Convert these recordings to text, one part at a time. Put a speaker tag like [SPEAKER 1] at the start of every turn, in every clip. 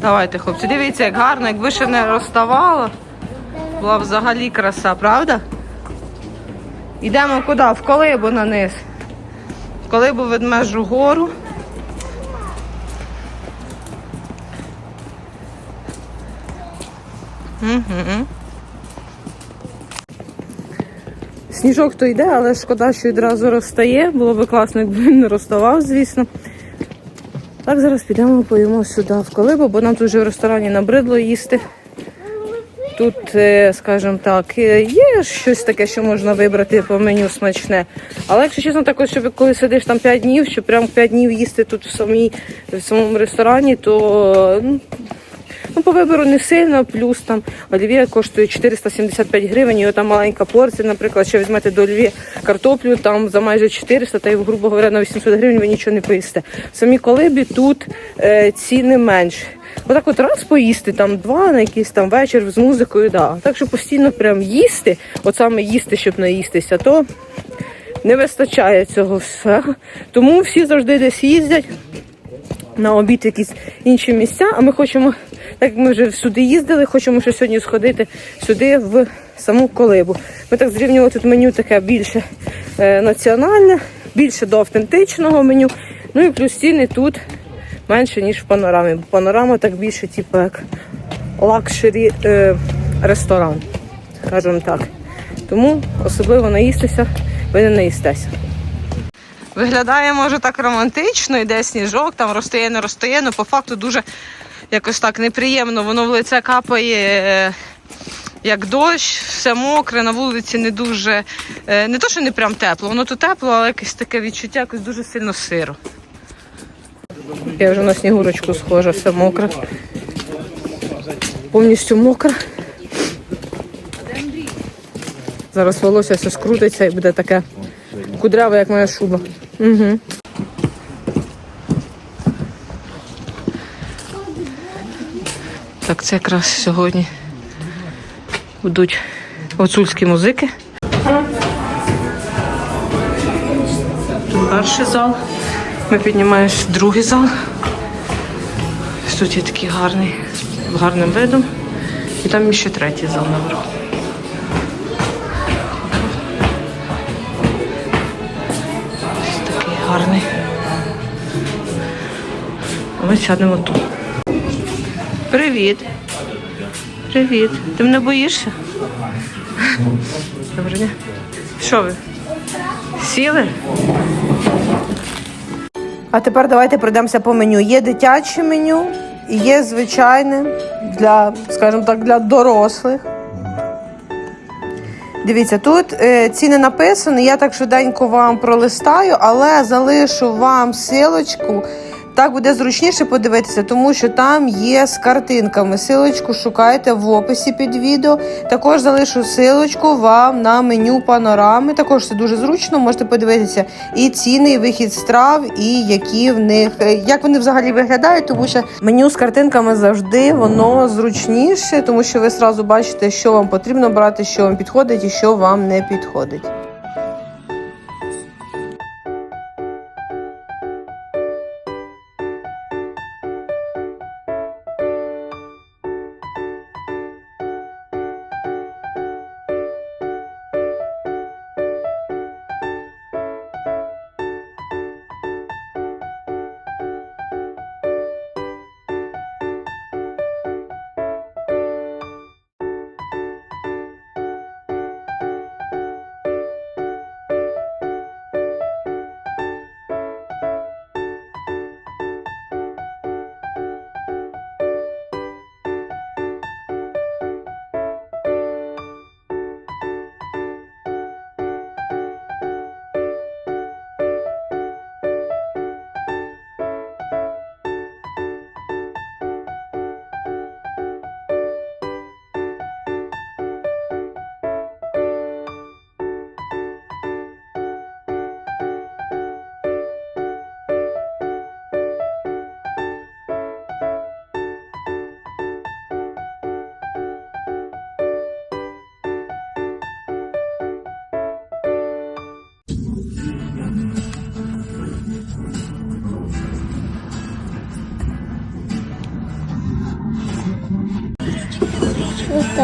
[SPEAKER 1] Давайте, хлопці, дивіться, як гарно, якби ще не розставало. Була взагалі краса, правда? Йдемо куди? В колибу на низ. В колибу ведмежу гору. Угу. Сніжок то йде, але шкода, що відразу розстає. Було б класно, якби він не розставав, звісно. Так, зараз підемо поїмо сюди в колибу, бо нам тут вже в ресторані набридло їсти. Тут, е, скажімо так, е, є щось таке, що можна вибрати по меню смачне. Але якщо чесно, так ось, щоб коли сидиш там 5 днів, щоб прям 5 днів їсти тут в, самій, в самому ресторані, то ну, Ну, по вибору не сильно, плюс там олів'є коштує 475 гривень, і там маленька порція, наприклад, що візьмете до олів'є картоплю, там за майже 400, та й, грубо говоря, на 800 гривень ви нічого не поїсте. В самій колибі тут е, ціни менші. Отак от раз поїсти, там два на якийсь там вечір з музикою, да. Так що постійно прям їсти, от саме їсти, щоб наїстися, то не вистачає цього всього. Тому всі завжди десь їздять на обід якісь інші місця, а ми хочемо, так як ми вже сюди їздили, хочемо ще сьогодні сходити сюди в саму колибу. Ми так зрівнювали тут меню таке більше е, національне, більше до автентичного меню. Ну і плюс ціни тут менше, ніж в панорамі. Бо панорама так більше, типу, як лакшері е, ресторан, скажімо так. Тому особливо наїстися, ви не наїстеся. Виглядає, може, так романтично, йде сніжок, там розтає, не розтає, але по факту дуже якось так неприємно. Воно в лице капає е, як дощ, все мокре, на вулиці не дуже. е, Не то, що не прям тепло, воно то тепло, але якесь таке відчуття, якось дуже сильно сиро. Я вже на снігурочку схожа, все мокре. Повністю мокре. Зараз волосся все скрутиться і буде таке кудряве, як моя шуба. Угу. Так, це якраз сьогодні будуть гуцульські музики. Перший зал. Ми піднімаємось в другий зал. Тут є такий гарний, з гарним видом. І там ще третій зал наверху. Ми сядемо тут. Привіт. Привіт. Ти мене боїшся? Добре, ні? Що ви? Сіли? А тепер давайте пройдемося по меню. Є дитяче меню, і є звичайне для, скажімо так, для дорослих. Дивіться, тут е, ціни написані, я так швиденько вам пролистаю, але залишу вам силочку. Так буде зручніше подивитися, тому що там є з картинками. Силочку шукайте в описі під відео. Також залишу силочку вам на меню панорами. Також це дуже зручно. Можете подивитися і ціни, і вихід страв, і які в них е, як вони взагалі виглядають, тому що меню з картинками завжди воно зручніше, тому що ви зразу бачите, що вам потрібно брати, що вам підходить і що вам не підходить.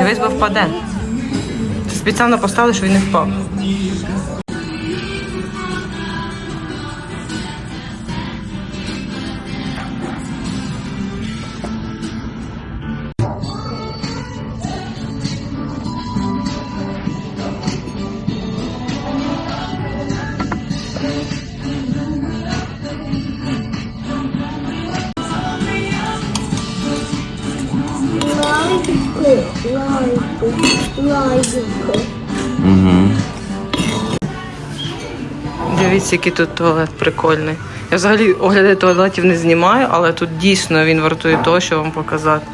[SPEAKER 1] Дивись, впаде. Спеціально поставили, що він не впав. Який тут туалет прикольний. Я взагалі огляди туалетів не знімаю, але тут дійсно він вартує того, що вам показати.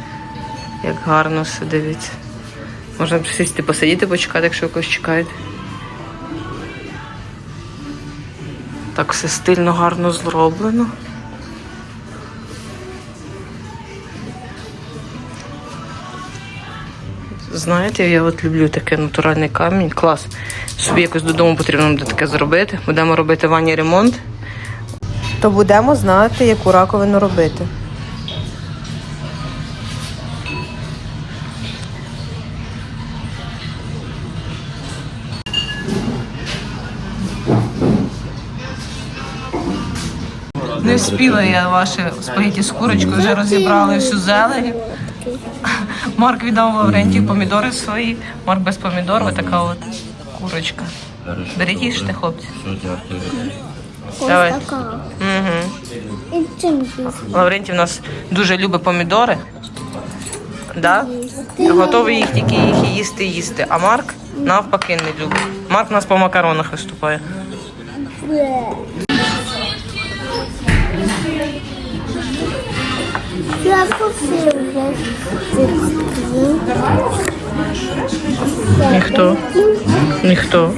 [SPEAKER 1] Як гарно все дивіться. Можна сісти посидіти, почекати, якщо когось чекаєте. Так все стильно, гарно зроблено. Знаєте, я от люблю таке натуральний камінь. Клас. Собі якось додому потрібно буде таке зробити. Будемо робити ванні ремонт. То будемо знати, яку раковину робити. Не вспіла я ваші спагеті з курочкою, вже розібрали всю зелень. Марк віддав Лаврентію помідори свої. Марк без помідор, ось така от курочка. Беріть їжте, хлопці. Давай.
[SPEAKER 2] Ось така.
[SPEAKER 1] Угу.
[SPEAKER 2] І чим їсти?
[SPEAKER 1] Лаврентій у нас дуже любить помідори. Да? Готовий їх тільки їх і їсти їсти. А Марк навпаки не любить. Марк у нас по макаронах виступає. Ніхто. Ніхто.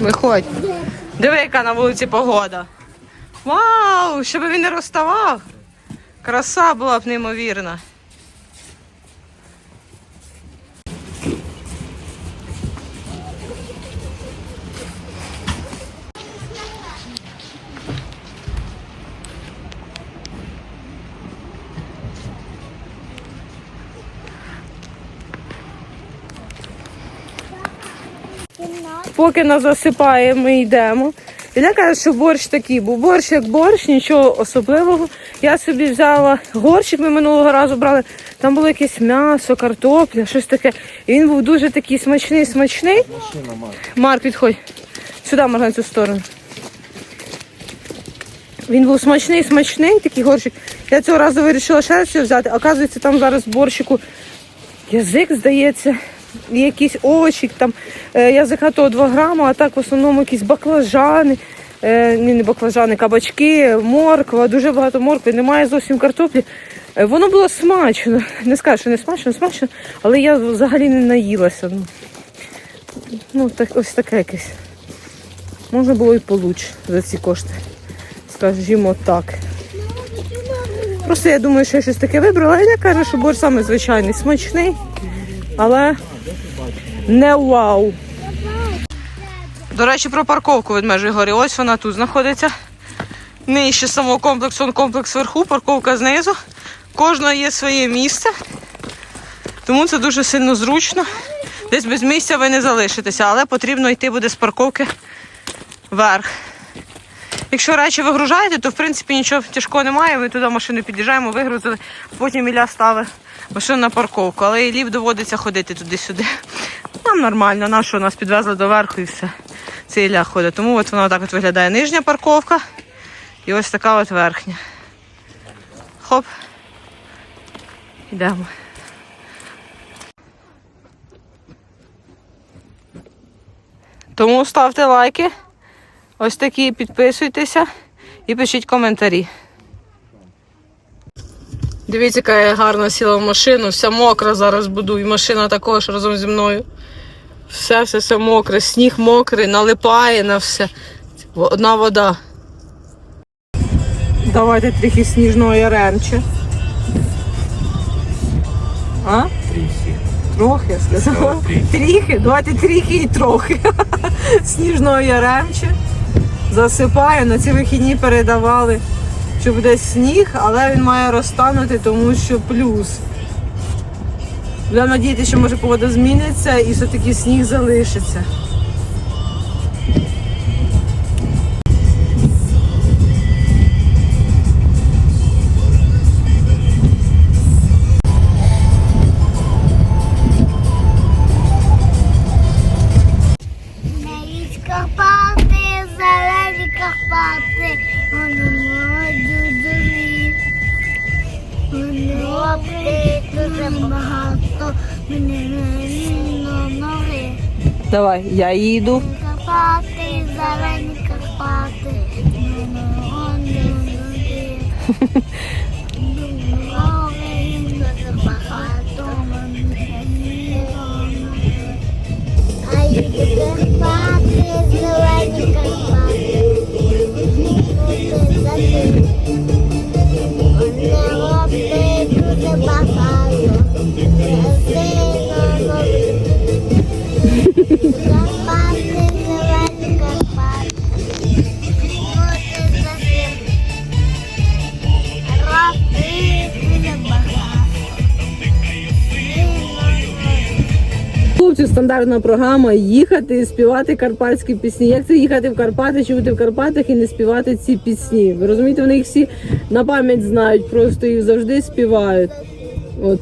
[SPEAKER 1] Виходь. Диви, яка на вулиці погода. Вау! Щоб він не розставав. Краса була б неймовірна. Поки нас засипає, ми йдемо. Іля каже, що борщ такий був. Борщ як борщ, нічого особливого. Я собі взяла горщик, ми минулого разу брали. Там було якесь м'ясо, картопля, щось таке. І він був дуже такий смачний, смачний. Марк, підходь. Сюди, можна на цю сторону. Він був смачний, смачний, такий горщик. Я цього разу вирішила ще раз взяти. Оказується, там зараз борщику язик, здається, якісь овочі, там е, язика того 2 грами, а так в основному якісь баклажани, е, ні, не баклажани, кабачки, морква, дуже багато моркви, немає зовсім картоплі. Е, воно було смачно. Не скажу, що не смачно, смачно, але я взагалі не наїлася. Ну, ну так, ось таке якесь. Можна було і получше за ці кошти. Скажімо так. Просто я думаю, що я щось таке вибрала. Я кажу, що борщ саме звичайний, смачний, але не вау. До речі, про парковку від межі гори. Ось вона тут знаходиться. Нижче самого комплексу, он комплекс вверху, парковка знизу. Кожного є своє місце. Тому це дуже сильно зручно. Десь без місця ви не залишитеся, але потрібно йти буде з парковки вверх. Якщо речі вигружаєте, то в принципі нічого тяжкого немає. Ми туди машину під'їжджаємо, вигрузили, потім Ілля ставить машину на парковку. Але і лів доводиться ходити туди-сюди. Нам нормально, нам що нас підвезли до верху і все. Це Ілля ходить. Тому от вона так от виглядає нижня парковка і ось така от верхня. Хоп. Йдемо. Тому ставте лайки. Ось такі підписуйтеся і пишіть коментарі. Дивіться, яка я гарно сіла в машину, вся мокра зараз буду, і машина також разом зі мною. Все, все, все мокре, сніг мокрий, налипає на все. Одна вода. Давайте трохи сніжної ремче. А?
[SPEAKER 3] Трохи.
[SPEAKER 1] Трохи, я сказала.
[SPEAKER 3] Трохи,
[SPEAKER 1] давайте трохи і трохи. Сніжного яремче. Засипає. На ці вихідні передавали, що буде сніг, але він має розтанути, тому що плюс. Будемо надіятися, що може погода зміниться і все-таки сніг залишиться. Я їду.
[SPEAKER 2] Карпати, зелені Карпати. А їде Карпати, зелені Карпати.
[SPEAKER 1] Стандартна програма їхати і співати карпатські пісні. Як це їхати в Карпати, чи бути в Карпатах і не співати ці пісні? Ви розумієте, вони їх всі на пам'ять знають, просто їх завжди співають. От.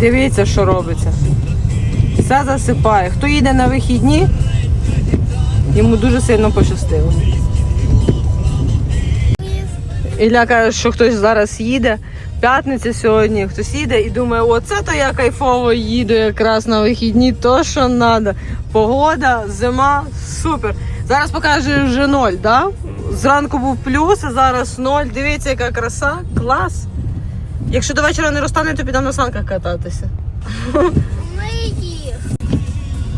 [SPEAKER 1] Дивіться, що робиться. Все засипає. Хто їде на вихідні, йому дуже сильно пощастило. Ілля каже, що хтось зараз їде. П'ятниця сьогодні, хтось їде і думає, оце то я кайфово їду якраз на вихідні, то що треба. Погода, зима, супер. Зараз покаже вже ноль, да? Зранку був плюс, а зараз ноль. Дивіться, яка краса, клас. Якщо до вечора не розтане, то підемо на санках кататися.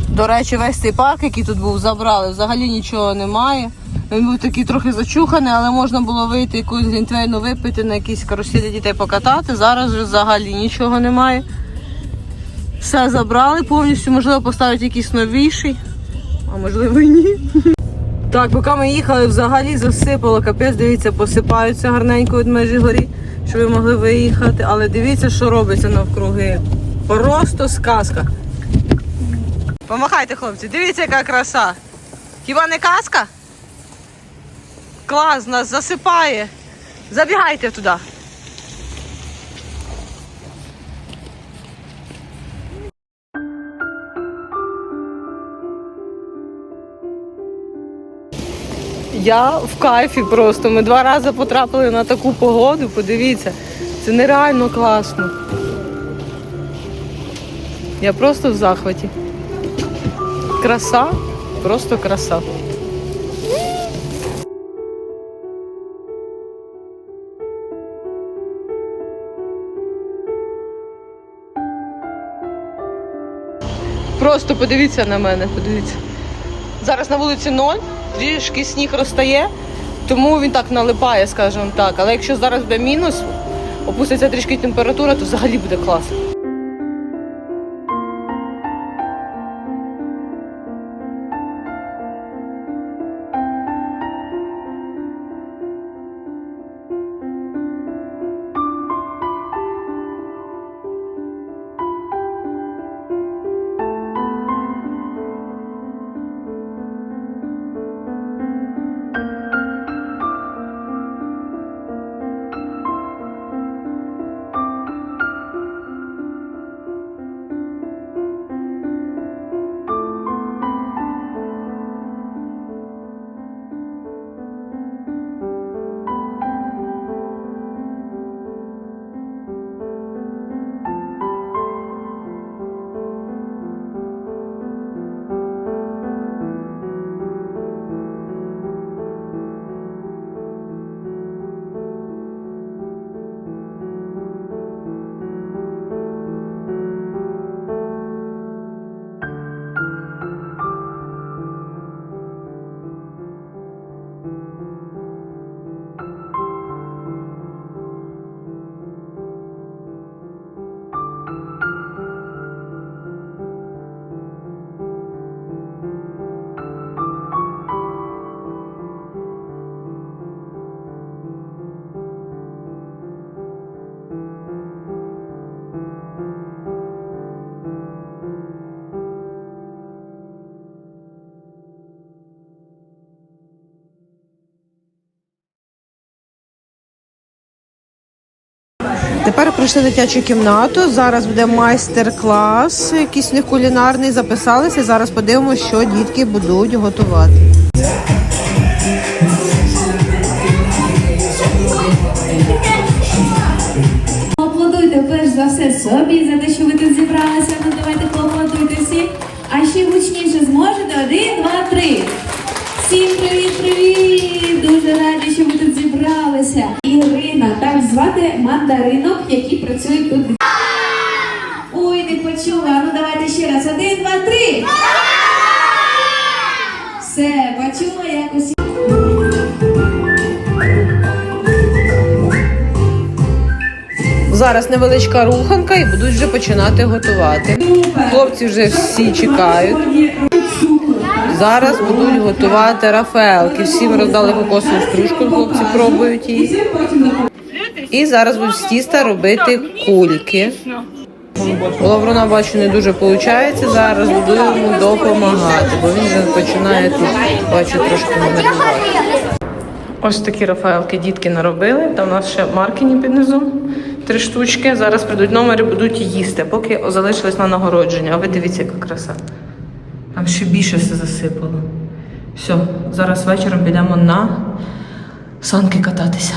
[SPEAKER 1] До речі, весь цей парк, який тут був, забрали. Взагалі нічого немає. Він був такий трохи зачуханий, але можна було вийти якусь глінтвейну випити, на якісь каруселі дітей покатати. Зараз вже взагалі нічого немає. Все забрали повністю, можливо, поставити якийсь новіший, а можливо і ні. Так, поки ми їхали, взагалі засипало, капець, дивіться, посипаються гарненько від межі горі, щоб ви могли виїхати. Але дивіться, що робиться навкруги. Просто сказка. Помахайте, хлопці, дивіться, яка краса. Хіба не казка? Клас, нас засипає. Забігайте туди. Я в кайфі просто. Ми два рази потрапили на таку погоду. Подивіться, це нереально класно. Я просто в захваті. Краса, просто краса. Просто подивіться на мене, подивіться. Зараз на вулиці ноль, трішки сніг розтає, тому він так налипає, скажімо так. Але якщо зараз буде мінус, опуститься трішки температура, то взагалі буде класно. Тепер прийшли в дитячу кімнату. Зараз буде майстер-клас, якийсь них кулінарний. Записалися. Зараз подивимося, що дітки будуть готувати.
[SPEAKER 3] Аплодуйте перш за все собі за те, що ви тут зібралися. Ну давайте поаплодуйте всі. А ще гучніше зможете. Один, два, три. Всім привіт, привіт! Дуже раді, що ви тут зібралися. Ірина, так звати мандаринок, які працюють тут. Ой, не почула. Ну давайте ще раз. Один, два, три. Все, почула якось.
[SPEAKER 1] Зараз невеличка руханка і будуть вже починати готувати. Хлопці вже всі чекають. Зараз будуть готувати рафаелки. Всім роздали кокосову стружку, хлопці пробують її. І зараз будуть з тіста робити кульки. У Лаврона, бачу, не дуже виходить. Зараз буду йому допомагати, бо він вже починає тут, бачу, трошки нервувати. Ось такі рафаелки дітки наробили. Там у нас ще маркіні під низом. Три штучки. Зараз прийдуть номери, будуть їсти, поки залишились на нагородження. А ви дивіться, яка краса. Там ще більше все засипало. Все, зараз вечором підемо на санки кататися.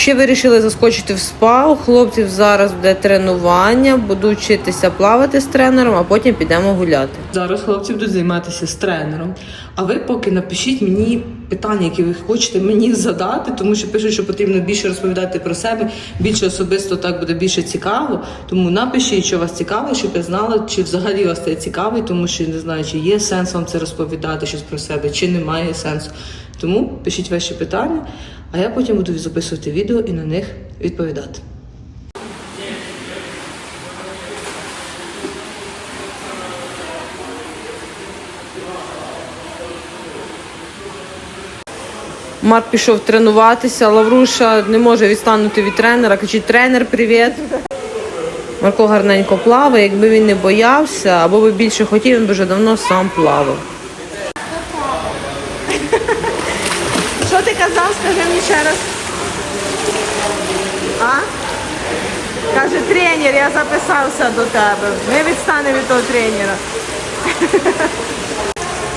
[SPEAKER 1] Ще вирішили заскочити в спа. У хлопців зараз буде тренування, будуть вчитися плавати з тренером, а потім підемо гуляти. Зараз хлопці будуть займатися з тренером. А ви поки напишіть мені питання, які ви хочете мені задати, тому що пишуть, що потрібно більше розповідати про себе, більше особисто так буде більше цікаво. Тому напишіть, що вас цікавить, щоб я знала, чи взагалі вас це цікавить, тому що не знаю, чи є сенс вам це розповідати щось про себе, чи немає сенсу. Тому пишіть ваші питання, а я потім буду записувати відео і на них відповідати. Марк пішов тренуватися, Лавруша не може відстанути від тренера. Кричить, тренер, привіт. Марко гарненько плаває. Якби він не боявся або би більше хотів, він би вже давно сам плавав. Що ти казав? Скажи мені ще раз. А? Каже, тренер, я записався до тебе. Ми відстанемо від того тренера.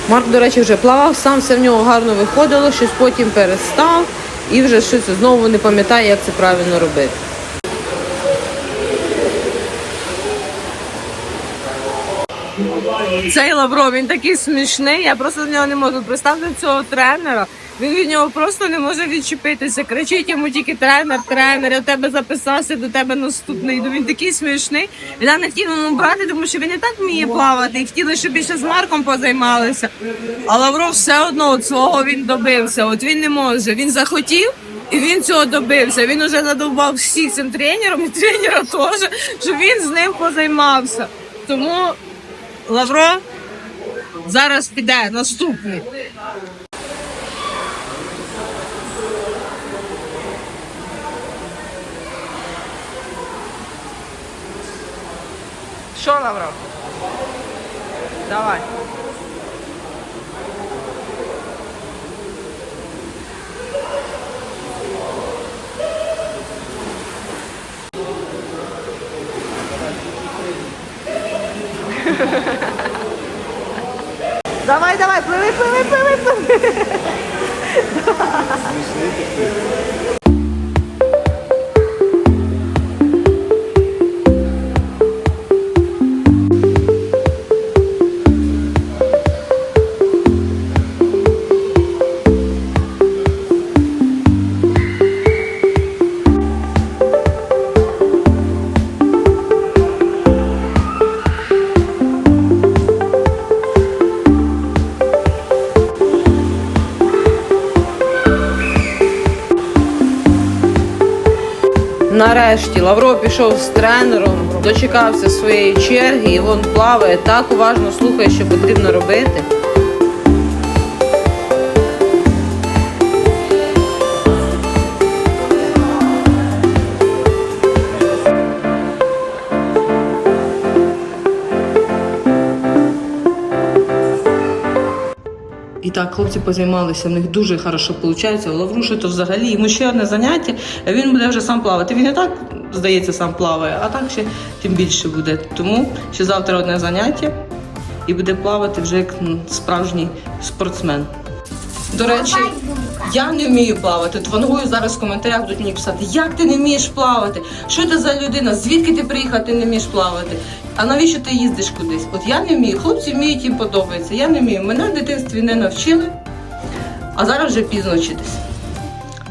[SPEAKER 1] Марк, до речі, вже плавав, сам все в нього гарно виходило, щось потім перестав і вже щось знову не пам'ятає, як це правильно робити. Цей Лавро, він такий смішний, я просто з нього не можу представити цього тренера. Він від нього просто не може відчепитися. Кричить йому тільки тренер, тренер, я в тебе записався, до тебе наступний. йду». Він такий смішний. Він не хотів йому брати, тому що він і так вміє плавати. І хотіли, щоб більше з Марком позаймалися. А Лавров все одно от свого він добився. От він не може. Він захотів. І він цього добився. Він уже задовбав всіх цим тренером і тренера теж, щоб він з ним позаймався. Тому Лавро зараз піде наступний. Що, Лавро? Давай. Давай, давай, пливи, пливи, пливи, пливи. Пішов з тренером, дочекався своєї черги і він плаває, так уважно слухає, що потрібно робити. І так, хлопці позаймалися, в них дуже хорошо виходить. У Лавруші то взагалі йому ще одне заняття, він буде вже сам плавати. Він і так, здається, сам плаває, а так ще тим більше буде. Тому ще завтра одне заняття і буде плавати вже як справжній спортсмен. До речі, я не вмію плавати. От вангую зараз в коментарях будуть мені писати, як ти не вмієш плавати? Що ти за людина? Звідки ти приїхав, ти не вмієш плавати? А навіщо ти їздиш кудись? От я не вмію. Хлопці вміють, їм подобається. Я не вмію. Мене в дитинстві не навчили, а зараз вже пізно вчитись.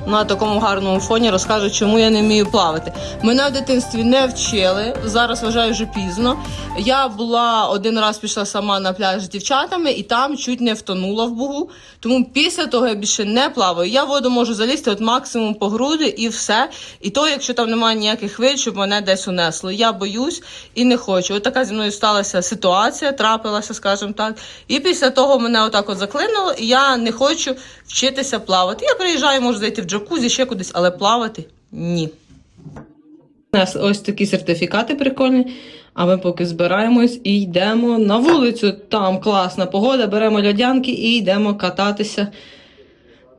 [SPEAKER 1] На такому гарному фоні розкажу, чому я не вмію плавати. Мене в дитинстві не вчили. Зараз вважаю вже пізно. Я була один раз пішла сама на пляж з дівчатами і там чуть не втонула в бугу. Тому після того я більше не плаваю. Я в воду можу залізти от максимум по груди і все. І то, якщо там немає ніяких хвиль, щоб мене десь унесло. Я боюсь і не хочу. От така зі мною сталася ситуація, трапилася, скажімо так. І після того мене отак от заклинуло, і я не хочу вчитися плавати. Я приїжджаю, можу зайти в джакузі, ще кудись, але плавати ні. У нас ось такі сертифікати прикольні. А ми поки збираємось і йдемо на вулицю. Там класна погода, беремо льодянки і йдемо кататися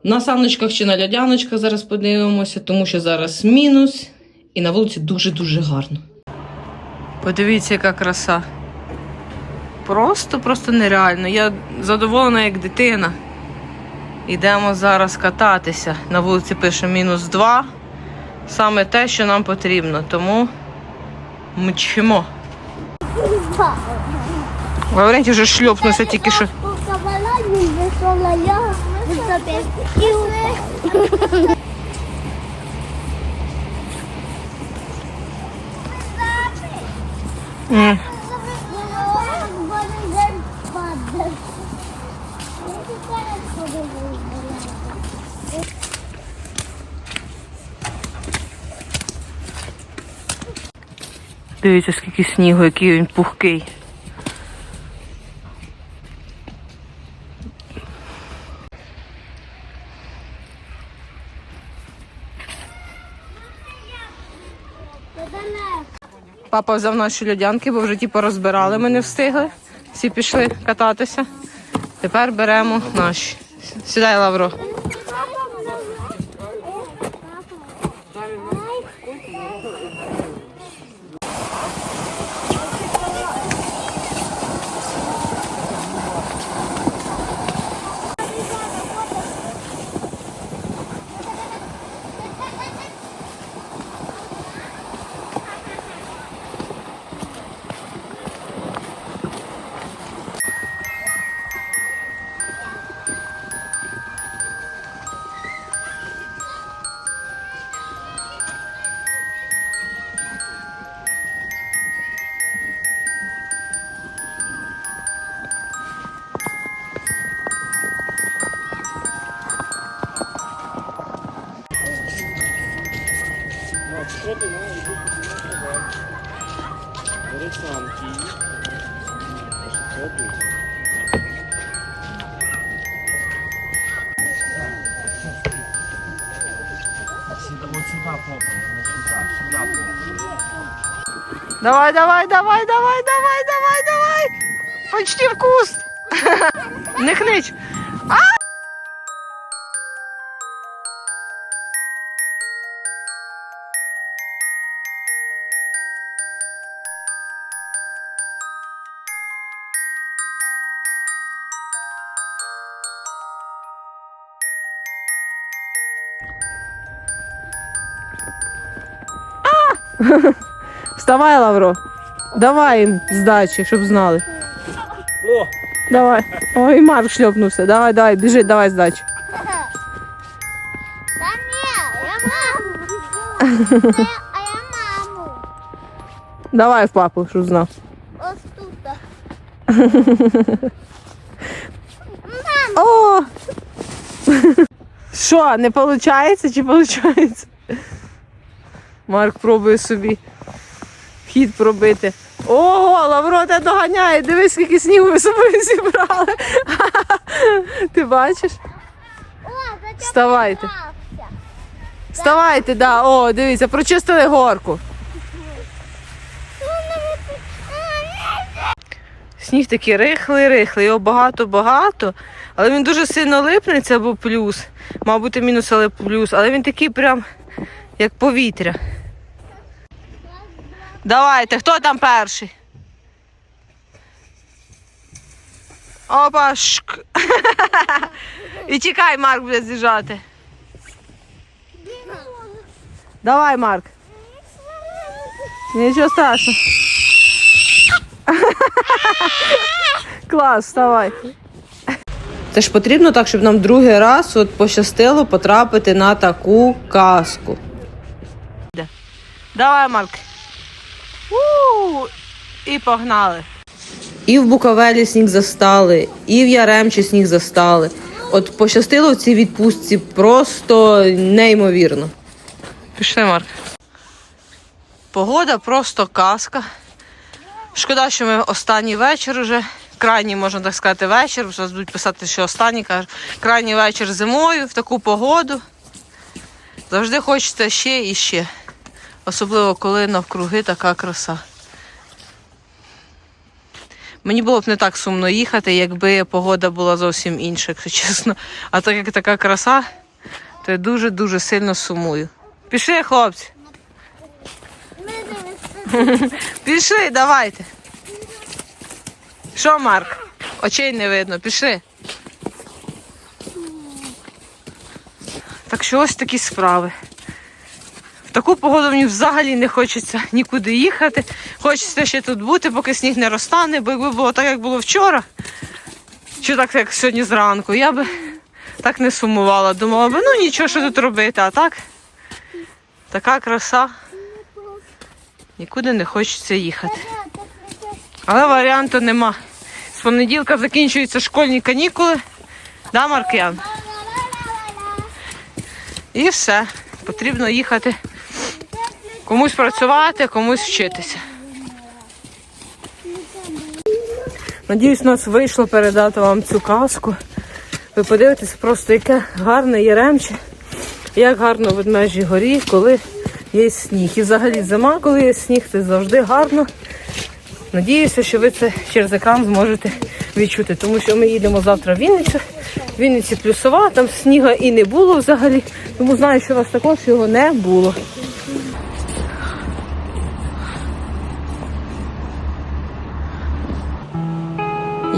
[SPEAKER 1] на саночках чи на льодяночках. Зараз подивимося, тому що зараз мінус, і на вулиці дуже-дуже гарно. Подивіться, яка краса. Просто, просто нереально. Я задоволена як дитина. Йдемо зараз кататися. На вулиці пише мінус 2. Саме те, що нам потрібно. Тому мчимо. Лаврентій вже шльопнувся тільки що. Дивіться, скільки снігу, який він пухкий. Папа взяв наші льодянки, бо вже ті порозбирали, ми не встигли. Всі пішли кататися. Тепер беремо наші. Сідай, Лавро. Давай, давай, давай, давай, давай, давай, давай. Почти в куст. Не хнич. А! Вставай, Лавро. Давай їм здачі, щоб знали.
[SPEAKER 4] О!
[SPEAKER 1] Давай. Ой, Марк шльопнувся. Давай, давай, біжи, давай здачі.
[SPEAKER 2] Та ні, я маму. А я маму.
[SPEAKER 1] Давай в папу, щоб знав.
[SPEAKER 2] Ось тут.
[SPEAKER 1] О! Що, не виходить чи виходить? Марк пробує собі хід пробити. Ого, Лавро тебе доганяє. Дивись, скільки снігу ми з собою зібрали. Ти бачиш? Вставайте. Вставайте, да. О, дивіться, прочистили горку. Сніг такий рихлий, рихлий, його багато-багато, але він дуже сильно липнеться, бо плюс. Мав бути мінус, але плюс. Але він такий прям як повітря. Давайте, хто там перший? Опа, шк. І тікай, Марк буде з'їжджати. Давай, Марк. Нічого страшного. Клас, вставай. Це ж потрібно так, щоб нам другий раз от пощастило потрапити на таку казку. Давай, Марк. У І погнали. І в Буковелі сніг застали, і в Яремчі сніг застали. От пощастило в цій відпустці просто неймовірно. Пішли, Марк. Погода просто казка. Шкода, що ми останній вечір вже. Крайній, можна так сказати, вечір. Зараз будуть писати, що останній кажуть. Крайній вечір зимою в таку погоду. Завжди хочеться ще і ще. Особливо, коли навкруги така краса. Мені було б не так сумно їхати, якби погода була зовсім інша, якщо чесно. А так як така краса, то я дуже-дуже сильно сумую. Пішли, хлопці. Пішли, давайте. Що, Марк? Очей не видно, пішли. Так що ось такі справи. Таку погоду мені взагалі не хочеться нікуди їхати. Хочеться ще тут бути, поки сніг не розтане, бо якби було так, як було вчора, чи так, як сьогодні зранку, я би так не сумувала. Думала би, ну нічого, що тут робити, а так така краса. Нікуди не хочеться їхати. Але варіанту нема. З понеділка закінчуються школьні канікули. Да, Маркіян? І все. Потрібно їхати комусь працювати, комусь вчитися. Надіюсь, у нас вийшло передати вам цю казку. Ви подивитесь просто, яке гарне Яремче, як гарно в Ведмежій горі, коли є сніг. І взагалі зима, коли є сніг, це завжди гарно. Надіюся, що ви це через екран зможете відчути, тому що ми їдемо завтра в Вінницю. В Вінниці плюсова, там сніга і не було взагалі, тому знаю, що у вас також його не було.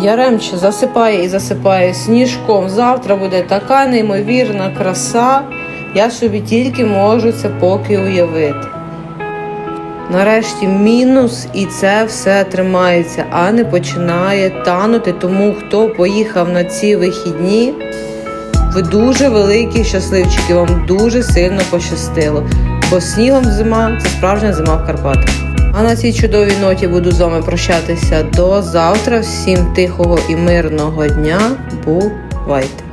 [SPEAKER 1] Яремче засипає і засипає сніжком. Завтра буде така неймовірна краса. Я собі тільки можу це поки уявити. Нарешті мінус, і це все тримається, а не починає танути. Тому хто поїхав на ці вихідні, ви дуже великі щасливчики, вам дуже сильно пощастило. Бо снігом зима це справжня зима в Карпатах. А на цій чудовій ноті буду з вами прощатися до завтра. Всім тихого і мирного дня. Бувайте!